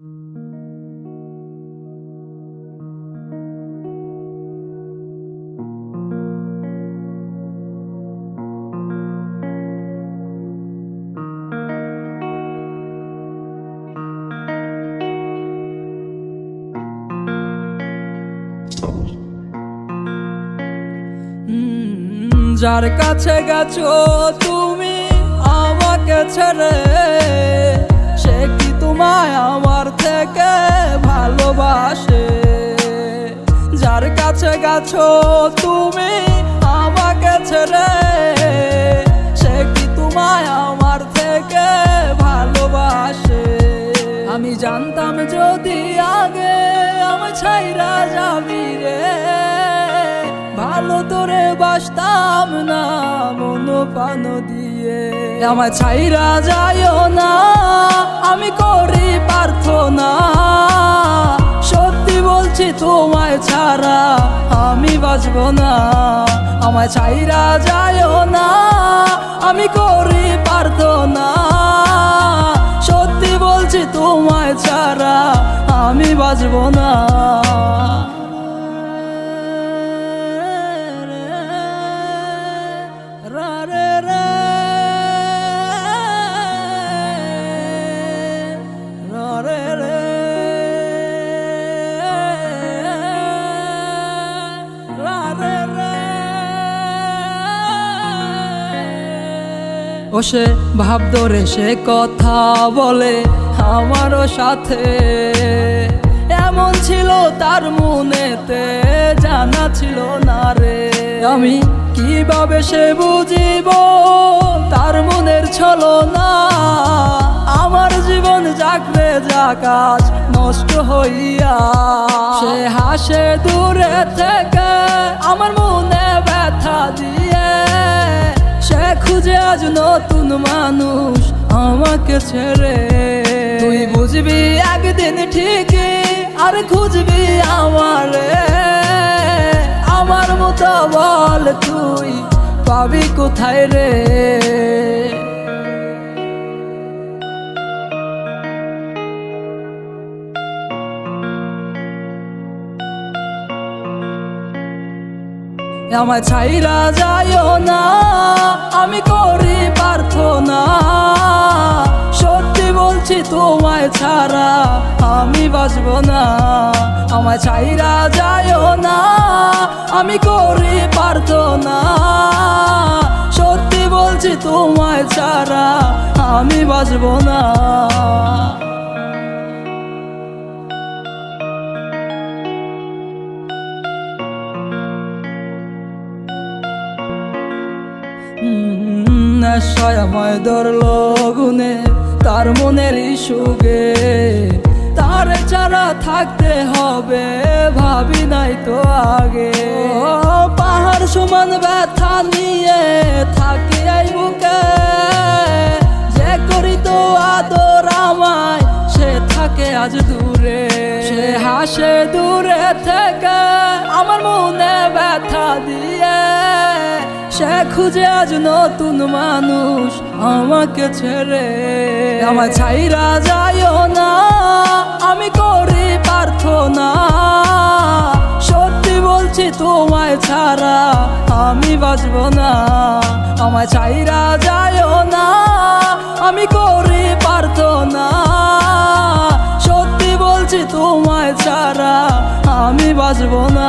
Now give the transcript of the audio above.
যার কাছে গেছো তুমি আমাকে ছেড়ে জানতাম যদি আগে আমার ছাইরা যাবি রে। ভালো তোরে বাসতাম না, মন পান দিয়ে। আমার ছাইরা যাইও না, আমি করি প্রার্থনা। সত্যি বলছি তোমায় ছাড়া আমি বাঁচব না। আমায় ছাইরা যাইও না, আমি করি ও সে ভাব ধরে সে কথা বলে আমারও সাথে। এমন ছিল তার মনেতে জানা ছিল না রে। আমি কীভাবে সে বুঝিব তার মনের ছলো না আমার জীবন জাগরে জাকাজ নষ্ট হইয়া। সে হাসে দূরে থেকে আমার মনে ব্যথা দিয়ে। সে খুঁজে আজ নতুন মানুষ আমাকে ছেড়ে। তুই বুঝবি একদিন ঠিকই আর খুঁজবি আমারে? আমার মতো বল তুই পাবি কোথায় রে? আমায় ছাইরা যাইও না। ছাড়া আমি বাঁচব না। আমায় ছাইরা যাইও না। আমি করি প্রার্থনা। সত্যি বলছি তোমায় ছাড়া আমি বাঁচব না। নেশায় ধরল গুনে তার মনের সুগে তার ছাড়া থাকতে হবে, ভাবি নাই তো আগে। পাহাড় সমান ব্যথা নিয়ে থাকি এই বুকে যে করি তো আদর আমায়, সে থাকে আজ দূরে। সে হাসে দূরে থেকে আমার মনে ব্যথা দিয়ে খুঁজে আজ নতুন মানুষ আমাকে ছেড়ে। আমার ছাইরা যাইও না, আমি করি প্রার্থনা। সত্যি বলছি তোমায় ছাড়া আমি বাঁচব না। আমার ছাইরা যাইও না, আমি করি প্রার্থনা। সত্যি বলছি তোমায় ছাড়া আমি বাঁচব না।